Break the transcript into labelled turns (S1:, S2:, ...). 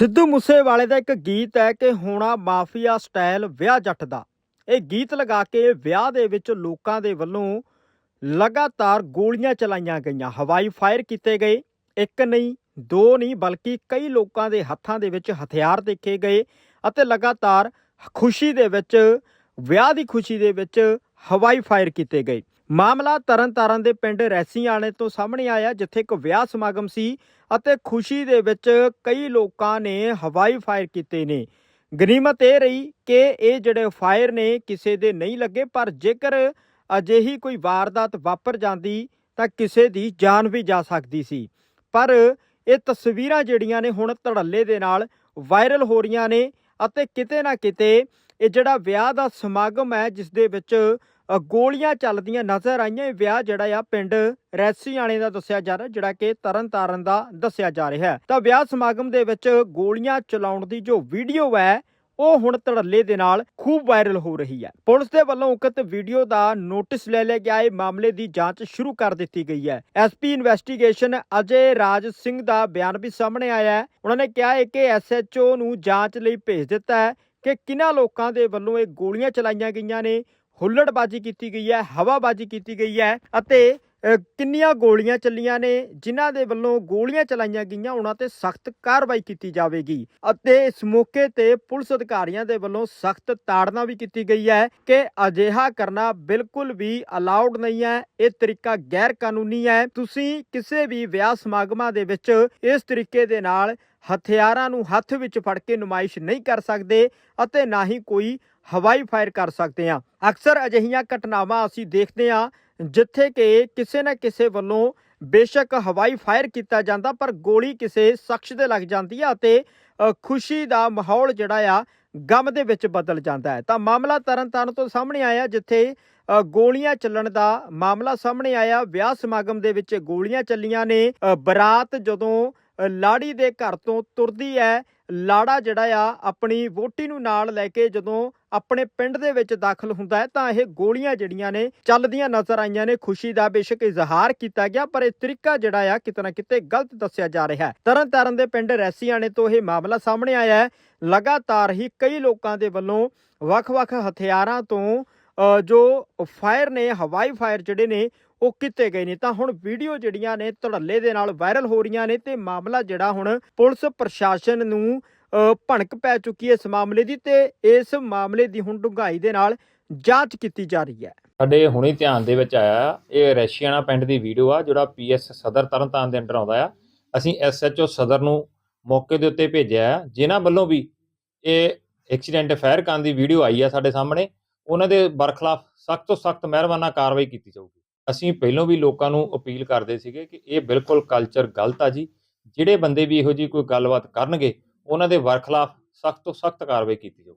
S1: ਸਿੱਧੂ ਮੂਸੇਵਾਲੇ ਦਾ ਇੱਕ ਗੀਤ ਹੈ ਕਿ ਹੋਣਾ ਮਾਫੀਆ ਸਟਾਈਲ ਵਿਆਹ ਜੱਟ ਦਾ। ਇਹ ਗੀਤ ਲਗਾ ਕੇ ਵਿਆਹ ਦੇ ਵਿੱਚ ਲੋਕਾਂ ਦੇ ਵੱਲੋਂ ਲਗਾਤਾਰ ਗੋਲੀਆਂ ਚਲਾਈਆਂ ਗਈਆਂ। ਹਵਾਈ ਫਾਇਰ ਕੀਤੇ ਗਏ, ਇੱਕ ਨਹੀਂ, ਦੋ ਨਹੀਂ, ਬਲਕਿ ਕਈ ਲੋਕਾਂ ਦੇ ਹੱਥਾਂ ਦੇ ਵਿੱਚ ਹਥਿਆਰ ਦੇਖੇ ਗਏ ਅਤੇ ਲਗਾਤਾਰ ਖੁਸ਼ੀ ਦੇ ਵਿੱਚ, ਵਿਆਹ ਦੀ ਖੁਸ਼ੀ ਦੇ ਵਿੱਚ ਹਵਾਈ ਫਾਇਰ ਕੀਤੇ ਗਏ। ਮਾਮਲਾ ਤਰਨਤਾਰਨ ਦੇ ਪਿੰਡ ਰੈਸੀਆਣੇ ਤੋਂ ਸਾਹਮਣੇ ਆਇਆ, ਜਿੱਥੇ ਇੱਕ ਵਿਆਹ ਸਮਾਗਮ ਸੀ ਅਤੇ ਖੁਸ਼ੀ ਦੇ ਵਿੱਚ ਕਈ ਲੋਕਾਂ ਨੇ ਹਵਾਈ ਫਾਇਰ ਕੀਤੇ ਨੇ। ਗਨੀਮਤ ਇਹ ਰਹੀ ਕਿ ਇਹ ਜਿਹੜੇ ਫਾਇਰ ਨੇ, ਕਿਸੇ ਦੇ ਨਹੀਂ ਲੱਗੇ, ਪਰ ਜੇਕਰ ਅਜਿਹੀ ਕੋਈ ਵਾਰਦਾਤ ਵਾਪਰ ਜਾਂਦੀ, ਤਾਂ ਕਿਸੇ ਦੀ ਜਾਨ ਵੀ ਜਾ ਸਕਦੀ ਸੀ। ਪਰ ਇਹ ਤਸਵੀਰਾਂ ਜਿਹੜੀਆਂ ਨੇ, ਹੁਣ ਧੜੱਲੇ ਦੇ ਨਾਲ ਵਾਇਰਲ ਹੋ ਰਹੀਆਂ ਨੇ ਅਤੇ ਕਿਤੇ ਨਾ ਕਿਤੇ ਇਹ ਜਿਹੜਾ ਵਿਆਹ ਦਾ ਸਮਾਗਮ ਹੈ, ਜਿਸ ਦੇ ਵਿੱਚ ਗੋਲੀਆਂ ਚੱਲਦੀਆਂ ਨਜ਼ਰ ਆਈਆਂ। ਇਹ ਵਿਆਹ ਜਿਹੜਾ ਆ, ਪਿੰਡ ਰੈਸੀਆਣੇ ਦਾ ਦੱਸਿਆ ਜਾ ਰਿਹਾ, ਜਿਹੜਾ ਕਿ ਤਰਨ ਤਾਰਨ ਦਾ ਦੱਸਿਆ ਜਾ ਰਿਹਾ ਹੈ। ਤਾਂ ਵਿਆਹ ਸਮਾਗਮ ਦੇ ਵਿੱਚ ਗੋਲੀਆਂ ਚਲਾਉਣ ਦੀ ਜੋ ਵੀਡੀਓ ਹੈ, ਉਹ ਹੁਣ ਧੜੱਲੇ ਦੇ ਨਾਲ ਖੂਬ ਵਾਇਰਲ ਹੋ ਰਹੀ ਹੈ। ਪੁਲਿਸ ਦੇ ਵੱਲੋਂ ਉਕਤ ਵੀਡੀਓ ਦਾ ਨੋਟਿਸ ਲੈ ਲਿਆ ਗਿਆ। ਹੈ ਮਾਮਲੇ ਦੀ ਜਾਂਚ ਸ਼ੁਰੂ ਕਰ ਦਿੱਤੀ ਗਈ ਹੈ। ਐਸਪੀ ਇਨਵੈਸਟੀਗੇਸ਼ਨ ਅਜੇ ਰਾਜ ਸਿੰਘ ਦਾ ਬਿਆਨ ਵੀ ਸਾਹਮਣੇ ਆਇਆ ਹੈ। ਉਹਨਾਂ ਨੇ ਕਿਹਾ ਹੈ ਕਿ ਐਸਐਚਓ ਨੂੰ ਜਾਂਚ ਲਈ ਭੇਜ ਦਿੱਤਾ ਹੈ ਕਿ ਕਿਹਨਾਂ ਲੋਕਾਂ ਦੇ ਵੱਲੋਂ ਇਹ ਗੋਲੀਆਂ ਚਲਾਈਆਂ ਗਈਆਂ ਨੇ। ਹੁੱਲੜਬਾਜ਼ੀ ਕੀਤੀ ਗਈ ਹੈ, ਹਵਾਬਾਜ਼ੀ ਕੀਤੀ ਗਈ ਹੈ ਅਤੇ ਕਿੰਨੀਆਂ ਗੋਲੀਆਂ ਚੱਲੀਆਂ ਨੇ, ਜਿਨ੍ਹਾਂ ਦੇ ਵੱਲੋਂ ਗੋਲੀਆਂ ਚਲਾਈਆਂ ਗਈਆਂ, ਉਹਨਾਂ ਤੇ ਸਖਤ ਕਾਰਵਾਈ ਕੀਤੀ ਜਾਵੇਗੀ ਅਤੇ ਇਸ ਮੌਕੇ ਤੇ ਪੁਲਿਸ ਅਧਿਕਾਰੀਆਂ ਦੇ ਵੱਲੋਂ ਸਖਤ ਤਾੜਨਾ ਵੀ ਕੀਤੀ ਗਈ ਹੈ ਕਿ ਅਜਿਹਾ ਕਰਨਾ ਬਿਲਕੁਲ ਵੀ ਅਲਾਉਡ ਨਹੀਂ ਹੈ, ਇਹ ਤਰੀਕਾ ਗੈਰ ਕਾਨੂੰਨੀ ਹੈ। ਤੁਸੀਂ ਕਿਸੇ ਵੀ ਵਿਆਹ ਸਮਾਗਮਾਂ ਦੇ ਵਿੱਚ ਇਸ ਤਰੀਕੇ ਦੇ ਨਾਲ ਹਥਿਆਰਾਂ ਨੂੰ ਹੱਥ ਵਿੱਚ ਫੜ ਕੇ ਨੁਮਾਇਸ਼ ਨਹੀਂ ਕਰ ਸਕਦੇ ਅਤੇ ਨਾ ਹੀ ਕੋਈ ਹਵਾਈ ਫਾਇਰ ਕਰ ਸਕਦੇ ਹਾਂ। ਅਕਸਰ ਅਜਿਹੀਆਂ ਘਟਨਾਵਾਂ ਅਸੀਂ ਦੇਖਦੇ ਹਾਂ, ਜਿੱਥੇ ਕਿ ਕਿਸੇ ਨਾ ਕਿਸੇ ਵੱਲੋਂ ਬੇਸ਼ੱਕ ਹਵਾਈ ਫਾਇਰ ਕੀਤਾ ਜਾਂਦਾ, ਪਰ ਗੋਲੀ ਕਿਸੇ ਸ਼ਖਸ ਦੇ ਲੱਗ ਜਾਂਦੀ ਹੈ ਅਤੇ ਖੁਸ਼ੀ ਦਾ ਮਾਹੌਲ ਜਿਹੜਾ ਆ, ਗਮ ਦੇ ਵਿੱਚ ਬਦਲ ਜਾਂਦਾ ਹੈ। ਤਾਂ ਮਾਮਲਾ ਤਰਨਤਾਰਨ ਤੋਂ ਸਾਹਮਣੇ ਆਇਆ, ਜਿੱਥੇ ਗੋਲੀਆਂ ਚੱਲਣ ਦਾ ਮਾਮਲਾ ਸਾਹਮਣੇ ਆਇਆ। ਵਿਆਹ ਸਮਾਗਮ ਦੇ ਵਿੱਚ ਗੋਲੀਆਂ ਚੱਲੀਆਂ ਨੇ। ਬਰਾਤ ਜਦੋਂ ਲਾੜੀ ਦੇ ਘਰ ਤੋਂ ਤੁਰਦੀ ਹੈ ਲਾੜਾ ਜਿਹੜਾ ਆ ਆਪਣੀ ਵੋਟੀ ਨੂੰ ਨਾਲ ਲੈ ਕੇ ਜਦੋਂ ਆਪਣੇ ਪਿੰਡ ਦੇ ਵਿੱਚ ਦਾਖਲ ਹੁੰਦਾ ਹੈ ਤਾਂ ਇਹ ਗੋਲੀਆਂ ਜਿਹੜੀਆਂ ਨੇ ਚੱਲਦੀਆਂ ਨਜ਼ਰ ਆਈਆਂ ਨੇ। ਖੁਸ਼ੀ ਦਾ ਬੇਸ਼ੱਕ ਇਜ਼ਹਾਰ ਕੀਤਾ ਗਿਆ ਪਰ ਇਹ ਤਰੀਕਾ ਜਿਹੜਾ ਆ ਕਿਤੇ ਨਾ ਕਿਤੇ ਗਲਤ ਦੱਸਿਆ ਜਾ ਰਿਹਾ ਹੈ ਤਰਨਤਾਰਨ ਦੇ ਪਿੰਡ ਰੈਸੀਆਣੇ ਤੋਂ ਇਹ ਮਾਮਲਾ ਸਾਹਮਣੇ ਆਇਆ ਹੈ ਲਗਾਤਾਰ ਹੀ ਕਈ ਲੋਕਾਂ ਦੇ ਵੱਲੋਂ ਵੱਖ-ਵੱਖ ਹਥਿਆਰਾਂ ਤੋਂ ਅ, ਜੋ ਫਾਇਰ ਨੇ ਹਵਾਈ ਫਾਇਰ ਜਿਹੜੇ ਨੇ ਉਹ ਕੀਤੇ ਗਏ ਨੇ ਤਾਂ ਹੁਣ ਵੀਡੀਓ ਜਿਹੜੀਆਂ ਨੇ ਧੜੱਲੇ ਦੇ ਨਾਲ ਵਾਇਰਲ ਹੋ ਰਹੀਆਂ ਨੇ ਤੇ ਮਾਮਲਾ ਜਿਹੜਾ ਹੁਣ ਪੁਲਿਸ ਪ੍ਰਸ਼ਾਸਨ ਨੂੰ ਭਣਕ ਪੈ ਚੁੱਕੀ ਹੈ ਇਸ ਮਾਮਲੇ ਦੀ ਤੇ ਇਸ ਮਾਮਲੇ ਦੀ ਹੁਣ ਡੂੰਘਾਈ ਦੇ ਨਾਲ ਜਾਂਚ ਕੀਤੀ ਜਾ ਰਹੀ ਹੈ।
S2: ਸਾਡੇ ਹੁਣੇ ਧਿਆਨ ਦੇ ਵਿੱਚ ਆਇਆ, ਇਹ ਰਸ਼ੀਆਣਾ ਪਿੰਡ ਦੀ ਵੀਡੀਓ ਆ, ਜਿਹੜਾ ਪੀਐਸ ਸਦਰ ਤਰਨਤਾਰਨ ਦੇ ਅੰਡਰ ਆਉਂਦਾ ਆ। ਅਸੀਂ ਐਸਐਚਓ ਸਦਰ ਨੂੰ ਮੌਕੇ ਦੇ ਉੱਤੇ ਭੇਜਿਆ ਆ, ਜਿਨ੍ਹਾਂ ਵੱਲੋਂ ਵੀ ਇਹ ਐਕਸੀਡੈਂਟ ਫਾਇਰ ਕਰਨ ਦੀ ਵੀਡੀਓ ਆਈ ਆ ਸਾਡੇ ਸਾਹਮਣੇ, ਉਹਨਾਂ ਦੇ ਬਰਖਲਾਫ ਸਖਤ ਤੋਂ ਸਖਤ ਮਿਹਰਬਾਨਾ ਕਾਰਵਾਈ ਕੀਤੀ ਜਾਊਗੀ। ਅਸੀਂ ਪਹਿਲਾਂ ਵੀ ਲੋਕਾਂ ਨੂੰ ਅਪੀਲ ਕਰਦੇ ਸੀਗੇ ਕਿ ਇਹ ਬਿਲਕੁਲ ਕਲਚਰ ਗਲਤ ਆ ਜੀ। ਜਿਹੜੇ ਬੰਦੇ ਵੀ ਇਹੋ ਜੀ ਕੋਈ ਗੱਲਬਾਤ ਕਰਨਗੇ, ਉਹਨਾਂ ਦੇ ਬਰਖਲਾਫ ਸਖਤ ਤੋਂ ਸਖਤ ਕਾਰਵਾਈ ਕੀਤੀ ਜਾਊਗੀ